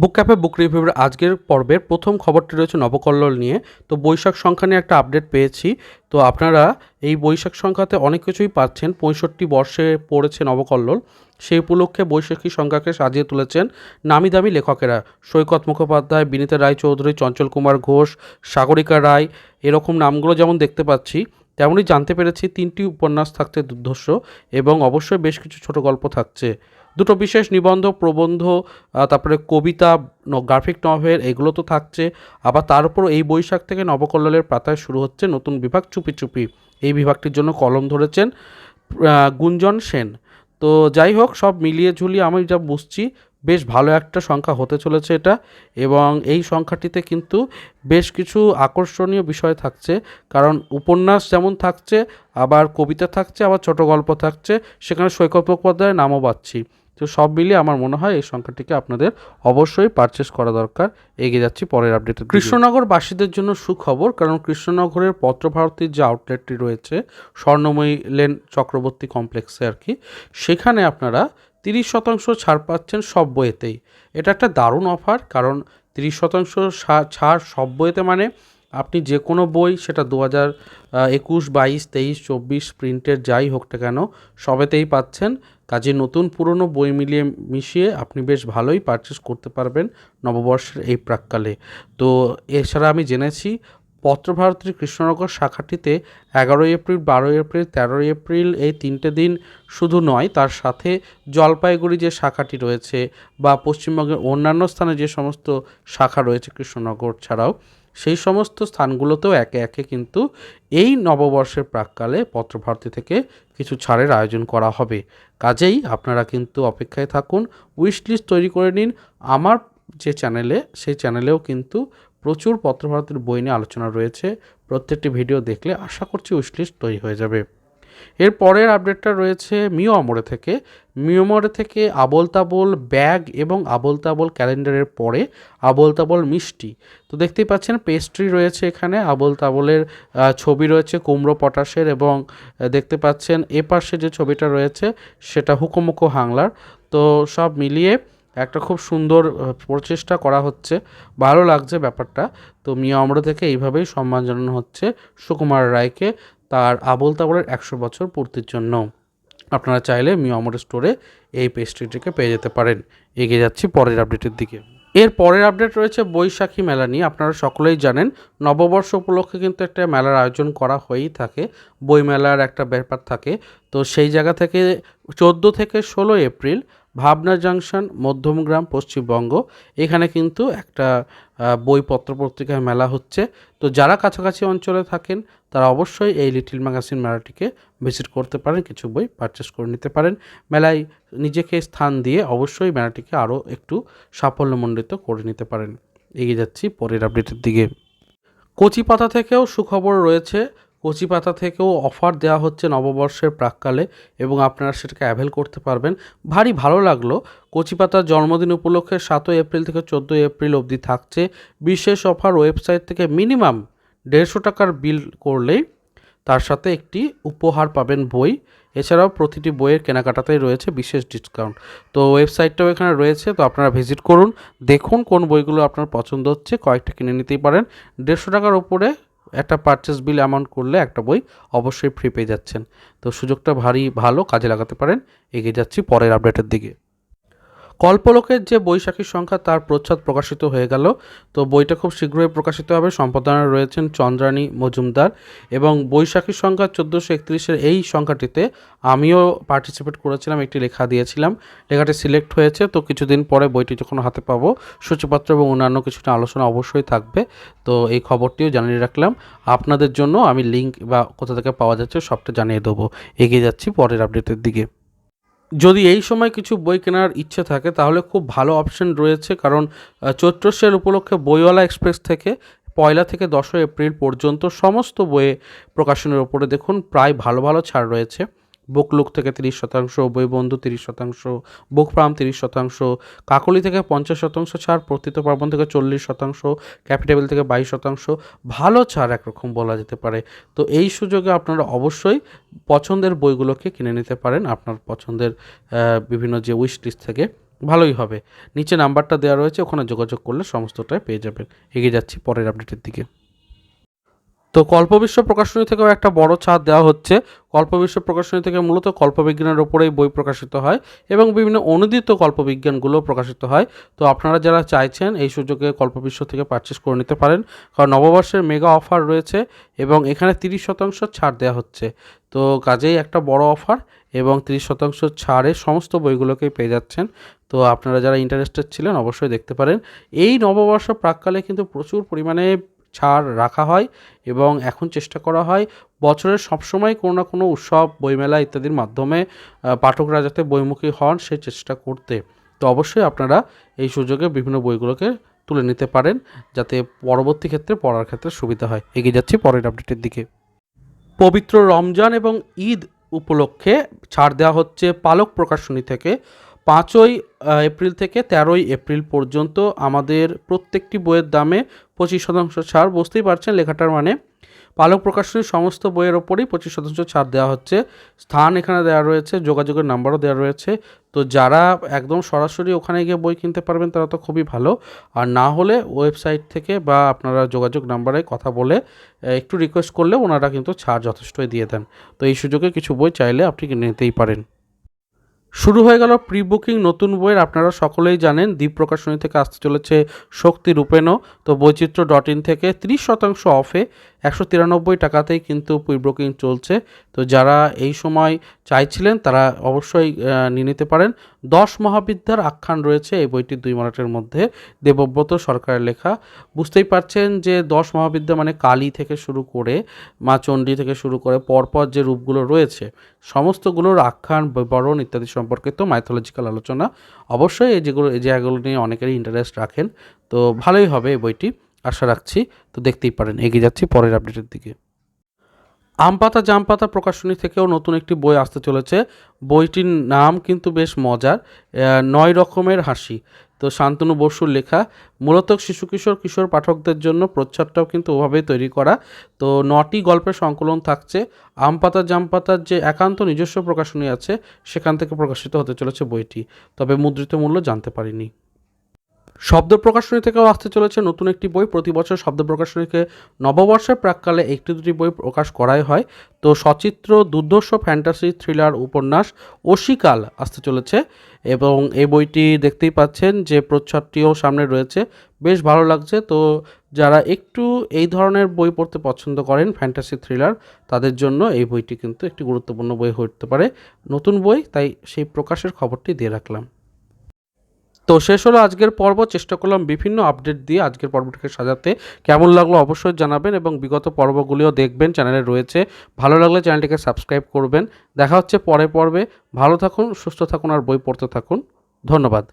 বুক cafe বুক রিভিউর আজকের পর্বের প্রথম খবরটি রয়েছে নবকল্লোল নিয়ে। তো বৈশাখ সংখ্যা নিয়ে একটা আপডেট পেয়েছি। তো আপনারা এই বৈশাখ সংখ্যাতে অনেক কিছুই পাচ্ছেন। পঁয়ষট্টি বর্ষে পড়েছে নবকল্লোল। সেই উপলক্ষে বৈশাখী সংখ্যাকে সাজিয়ে তুলেছেন নামি দামি লেখকেরা। সৈকত মুখোপাধ্যায়, বিনীতা রায় চৌধুরী, চঞ্চল কুমার ঘোষ, সাগরিকা রায় এরকম নামগুলো যেমন দেখতে পাচ্ছি, তেমনই জানতে পেরেছি তিনটি উপন্যাস থাকছে দুর্ধর্ষ এবং অবশ্যই বেশ কিছু ছোট গল্প থাকছে। দুটো বিশেষ নিবন্ধ, প্রবন্ধ তারপরে কবিতা গ্রাফিক নভেল এগুলো তো থাকছে। আবার তার উপর এই বৈশাখ থেকে নবকল্লোলের পাতায় শুরু হচ্ছে নতুন বিভাগ চুপি চুপি। এই বিভাগটির জন্য কলম ধরেছেন গুঞ্জন সেন। তো যাই হোক, সব মিলিয়ে ঝুলিয়ে আমি যা বুঝছি, বেশ ভালো একটা সংখ্যা হতে চলেছে এটা। এবং এই সংখ্যাটিতে কিন্তু বেশ কিছু আকর্ষণীয় বিষয় থাকছে। কারণ উপন্যাস যেমন থাকছে, আবার কবিতা থাকছে, আবার ছোট গল্প থাকছে, সেখানে সৈকত মুখোপাধ্যায়ের নামও পাচ্ছি। তো সব মিলিয়ে আমার মনে হয় এই সংখ্যাটিকে আপনাদের অবশ্যই পারচেস করা দরকার। এগিয়ে যাচ্ছি পরের আপডেটে কৃষ্ণনগরবাসীদের জন্য সুখবর, কারণ কৃষ্ণনগরের পত্রভারতীর যে আউটলেটটি রয়েছে, স্বর্ণময়ী লেন চক্রবর্তী কমপ্লেক্সে আর কি, সেখানে আপনারা তিরিশ শতাংশ ছাড় পাচ্ছেন সব বইয়েতেই। এটা একটা দারুণ অফার কারণ তিরিশ শতাংশ ছাড় সব বইয়েতে মানে আপনি যে কোনো বই সেটা দু হাজার একুশ, বাইশ, তেইশ, চব্বিশ প্রিন্টের যাই হোক না কেন, সবেতেই পাচ্ছেন। কাজে নতুন পুরনো বই মিলিয়ে মিশিয়ে আপনি বেশ ভালোই পারচেস করতে পারবেন নববর্ষের এই প্রাককালে। তো এছাড়া আমি জেনেছি, পত্রভারতীর কৃষ্ণনগর শাখাটিতে এগারোই এপ্রিল, বারোই এপ্রিল, তেরোই এপ্রিল এই তিনটে দিন শুধু নয়, তার সাথে জলপাইগুড়ি যে শাখাটি রয়েছে বা পশ্চিমবঙ্গের অন্যান্য স্থানে যে সমস্ত শাখা রয়েছে কৃষ্ণনগর ছাড়াও সেই সমস্ত স্থানগুলোতেও একে একে কিন্তু এই নববর্ষের প্রাককালে পত্রভারতী থেকে কিছু ছাড়ের আয়োজন করা হবে। কাজেই আপনারা কিন্তু অপেক্ষায় থাকুন উইশ লিস্ট তৈরি করে নিন। আমার যে চ্যানেলে সেই চ্যানেলেও কিন্তু প্রচুর পত্রভারতীর বই নিয়ে আলোচনা রয়েছে। প্রত্যেকটি ভিডিও দেখলে আশা করছি উইশ লিস্ট তৈরি হয়ে যাবে। এর পরের আপডেটটা রয়েছে মিও আমরে থেকে। মিও আমরে থেকে আবল তাবল ব্যাগ এবং আবল তাবল ক্যালেন্ডারের পরে আবল তাবল মিষ্টি। তো দেখতেই পাচ্ছেন, পেস্ট্রি রয়েছে এখানে আবল তাবলের ছবি রয়েছে কুমড়ো, পটাশের এবং দেখতে পাচ্ছেন এ পাশে যে ছবিটা রয়েছে সেটা হুকোমুকো হাংলার। তো সব মিলিয়ে একটা খুব সুন্দর প্রচেষ্টা করা হচ্ছে। ভালো লাগছে ব্যাপারটা। তো মিয়া অমর থেকে এইভাবেই সম্মান জানানো হচ্ছে সুকুমার রায়কে। তার আবল তাবলের একশো বছর পূর্তির জন্য। আপনারা চাইলে মিয়া অমর স্টোরে এই পেস্ট্রিটিকে পেয়ে যেতে পারেন। এগিয়ে যাচ্ছি পরের আপডেটের দিকে। এর পরের আপডেট রয়েছে বৈশাখী মেলা নিয়ে। আপনারা সকলেই জানেন, নববর্ষ উপলক্ষে কিন্তু একটা মেলার আয়োজন করা হয়েই থাকে। বই মেলার একটা ব্যাপার থাকে। তো সেই জায়গা থেকে চোদ্দ থেকে ষোলো এপ্রিল ভাবনা জাংশন মধ্যমগ্রাম পশ্চিমবঙ্গ। এখানে কিন্তু একটা বই পত্র মেলা হচ্ছে। তো যারা কাছাকাছি অঞ্চলে থাকেন তারা অবশ্যই এই লিটিল ম্যাগাজিন মেলাটিকে ভিজিট করতে পারেন, কিছু বই পারচেস করে নিতে পারেন। মেলায় নিজেকে স্থান দিয়ে অবশ্যই মেলাটিকে আরও একটু সাফল্যমণ্ডিত করে নিতে পারেন। এগিয়ে যাচ্ছি পরের আপডেটের দিকে। কচি পাতা থেকেও সুখবর রয়েছে। কচি পাতা থেকেও অফার দেওয়া হচ্ছে নববর্ষের প্রাককালে এবং আপনারা সেটাকে অ্যাভেল করতে পারবেন। ভারী ভালো লাগল। কচি পাতার জন্মদিন উপলক্ষে সাতই এপ্রিল থেকে চোদ্দোই এপ্রিল অবধি থাকছে। বিশেষ অফার ওয়েবসাইট থেকে মিনিমাম দেড়শো টাকার বিল করলেই তার সাথে একটি উপহার পাবেন বই। এছাড়াও প্রতিটি বইয়ের কেনাকাটাতেই রয়েছে বিশেষ ডিসকাউন্ট তো ওয়েবসাইটটাও এখানে রয়েছে, তো আপনারা ভিজিট করুন। দেখুন কোন বইগুলো আপনার পছন্দ হচ্ছে, কয়েকটা কিনে নিতেই পারেন। দেড়শো টাকার উপরে একটা পারচেস বিল অ্যামাউন্ট করলে একটা বই অবশ্যই ফ্রি পেয়ে যাচ্ছেন। তো সুযোগটা ভারী ভালো, কাজে লাগাতে পারেন। এগিয়ে যাচ্ছি পরের আপডেটের দিকে। কল্পলোকের যে বৈশাখী সংখ্যা তার প্রচ্ছদ প্রকাশিত হয়ে গেল। তো বইটা খুব শীঘ্রই প্রকাশিত হবে। সম্পাদনায় রয়েছেন চন্দ্রানী মজুমদার এবং বৈশাখী সংখ্যা চোদ্দোশো একত্রিশের এই সংখ্যাটিতে আমিও পার্টিসিপেট করেছিলাম, একটি লেখা দিয়েছিলাম। লেখাটি সিলেক্ট হয়েছে। তো কিছুদিন পরে বইটি যখন হাতে পাবো, সূচিপত্র এবং অন্যান্য কিছুটা আলোচনা অবশ্যই থাকবে। তো এই খবরটিও জানিয়ে রাখলাম। আপনাদের জন্য আমি লিঙ্ক বা কোথা থেকে পাওয়া যাচ্ছে সবটা জানিয়ে দেবো। এগিয়ে যাচ্ছি পরের আপডেটের দিকে। যদি এই সময় কিছু বই কেনার ইচ্ছে থাকে তাহলে খুব ভালো অপশন রয়েছে। কারণ আহ, চৈত্র সেল উপলক্ষে বইওয়ালা এক্সপ্রেস থেকে পয়লা থেকে দশই এপ্রিল পর্যন্ত সমস্ত বইয়ে প্রকাশনের ওপরে দেখুন প্রায় ভালো ভালো ছাড় রয়েছে। বুক লুক থেকে তিরিশ শতাংশ বই বন্ধু তিরিশ শতাংশ বুক ফার্ম তিরিশ শতাংশ, কাকলি থেকে পঞ্চাশ শতাংশ ছাড়, প্রতীত পার্বণ থেকে চল্লিশ শতাংশ, ক্যাপিটেবল থেকে বাইশ শতাংশ। ভালো ছাড় একরকম বলা যেতে পারে। তো এই সুযোগে আপনারা অবশ্যই পছন্দের বইগুলোকে কিনে নিতে পারেন। আপনার পছন্দের বিভিন্ন যে উইশ লিস্ট থেকে ভালোই হবে। নিচে নাম্বারটা দেওয়া রয়েছে, ওখানে যোগাযোগ করলে সমস্তটাই পেয়ে যাবেন। এগিয়ে যাচ্ছি পরের আপডেটের দিকে। তো কল্পবিশ্ব প্রকাশনী থেকেও একটা বড় ছাড় দেওয়া হচ্ছে। কল্পবিশ্ব প্রকাশনী থেকে মূলত কল্পবিজ্ঞানের ওপরেই বই প্রকাশিত হয় এবং বিভিন্ন অনুদিত কল্পবিজ্ঞানগুলো প্রকাশিত হয়। তো আপনারা যারা চাইছেন এই সুযোগে কল্পবিশ্ব থেকে পারচেস করে নিতে পারেন। কারণ নববর্ষের মেগা অফার রয়েছে এবং এখানে তিরিশ শতাংশ ছাড় দেওয়া হচ্ছে। তো কাজেই একটা বড় অফার এবং তিরিশ শতাংশ ছাড়ে সমস্ত বইগুলোকেই পেয়ে যাচ্ছেন। তো আপনারা যারা ইন্টারেস্টেড ছিলেন অবশ্যই দেখতে পারেন। এই নববর্ষ প্রাককালে কিন্তু প্রচুর পরিমাণে ছাড় রাখা হয় এবং এখন চেষ্টা করা হয় বছরের সবসময় কোনো না কোনো উৎসব, বইমেলা ইত্যাদির মাধ্যমে পাঠকরা যাতে বইমুখী হন সে চেষ্টা করতে। তো অবশ্যই আপনারা এই সুযোগে বিভিন্ন বইগুলোকে তুলে নিতে পারেন যাতে পরবর্তী ক্ষেত্রে পড়ার ক্ষেত্রে সুবিধা হয়। এগিয়ে যাচ্ছি পরের আপডেটের দিকে। পবিত্র রমজান এবং ঈদ উপলক্ষে ছাড় দেওয়া হচ্ছে পালক প্রকাশনী থেকে। পাঁচই এপ্রিল থেকে তেরোই এপ্রিল পর্যন্ত আমাদের প্রত্যেকটি বইয়ের দামে পঁচিশ শতাংশ ছাড়। বুঝতেই পারছেন লেখাটার মানে? পালক প্রকাশনীর সমস্ত বইয়ের ওপরেই পঁচিশ শতাংশ ছাড় দেওয়া হচ্ছে। স্থান এখানে দেওয়া রয়েছে, যোগাযোগের নাম্বারও দেওয়া রয়েছে। তো যারা একদম সরাসরি ওখানে গিয়ে বই কিনতে পারবেন, তারা তো খুবই ভালো। আর না হলে ওয়েবসাইট থেকে বা আপনারা যোগাযোগ নাম্বারে কথা বলে একটু রিকোয়েস্ট করলে ওনারা কিন্তু ছাড় যথেষ্টই দিয়ে দেন। তো এই সুযোগে কিছু বই চাইলে আপনি নিতেই পারেন। শুরু হয়ে গেল প্রি বুকিং নতুন বইয়ের, আপনারা সকলেই জানেন, দ্বীপ প্রকাশনী থেকে আসতে চলেছে শক্তি রূপেণও তো বৈচিত্র্য ডট ইন থেকে ত্রিশ শতাংশ অফে। একশো তিরানব্বই টাকাতেই কিন্তু প্রি চলছে। তো যারা এই সময় চাইছিলেন, তারা অবশ্যই নিয়ে নিতে পারেন। দশ মহাবিদ্যার আখ্যান রয়েছে এই বইটির দুই মারাটের মধ্যে। দেবব্রত সরকারের লেখা। বুঝতেই পারছেন যে দশ মহাবিদ্যা মানে কালী থেকে শুরু করে, মা চণ্ডী থেকে শুরু করে, পরপর যে রূপগুলো রয়েছে, সমস্তগুলোর আখ্যান, বিবরণ ইত্যাদি সম্পর্কে তো মাইথোলজিক্যাল আলোচনা। অবশ্যই এই যেগুলো, এই জায়গাগুলো নিয়ে অনেকেরই ইন্টারেস্ট রাখেন। তো ভালোই হবে এই বইটি। আশা রাখছি, তো দেখতেই পারেন, এগিয়ে যাচ্ছি পরের আপডেটের দিকে। আম পাতা জাম পাতা প্রকাশনী থেকেও নতুন একটি বই আসতে চলেছে। বইটির নাম কিন্তু বেশ মজার নয় রকমের হাসি। তো শান্তনু বসুর লেখা, মূলত শিশু কিশোর কিশোর পাঠকদের জন্য প্রচ্ছদটাও কিন্তু ওভাবেই তৈরি করা। তো নটি গল্পের সংকলন থাকছে। আম পাতা জাম পাতার যে একান্ত নিজস্ব প্রকাশনী আছে, সেখান থেকে প্রকাশিত হতে চলেছে বইটি। তবে মুদ্রিত মূল্য জানতে পারিনি। শব্দ প্রকাশনী থেকেও আসতে চলেছে নতুন একটি বই। প্রতি বছর শব্দ প্রকাশনীকে নববর্ষের প্রাককালে একটি দুটি বই প্রকাশ করাই হয়। তো সচিত্র, দুর্ধর্ষ, ফ্যান্টাসি, থ্রিলার, উপন্যাস, অশিকাল আসতে চলেছে এবং এই বইটি দেখতেই পাচ্ছেন যে প্রচ্ছদটিও সামনে রয়েছে। বেশ ভালো লাগছে। তো যারা একটু এই ধরনের বই পড়তে পছন্দ করেন, ফ্যান্টাসি, থ্রিলার, তাদের জন্য এই বইটি কিন্তু একটি গুরুত্বপূর্ণ বই উঠতে পারে। নতুন বই, তাই সেই প্রকাশের খবরটি দিয়ে রাখলাম। তো শেষ হলো আজকের পর্ব। চেষ্টা করলাম বিভিন্ন আপডেট দিয়ে আজকের পর্বটিকে সাজাতে। কেমন লাগল অবশ্যই জানাবেন এবং বিগত পর্বগুলিও দেখবেন, চ্যানেলে রয়েছে। ভালো লাগলে চ্যানেলটিকে সাবস্ক্রাইব করবেন। দেখা হচ্ছে পরে পর্বে। ভালো থাকুন, সুস্থ থাকুন, আর বই পড়তে থাকুন। ধন্যবাদ।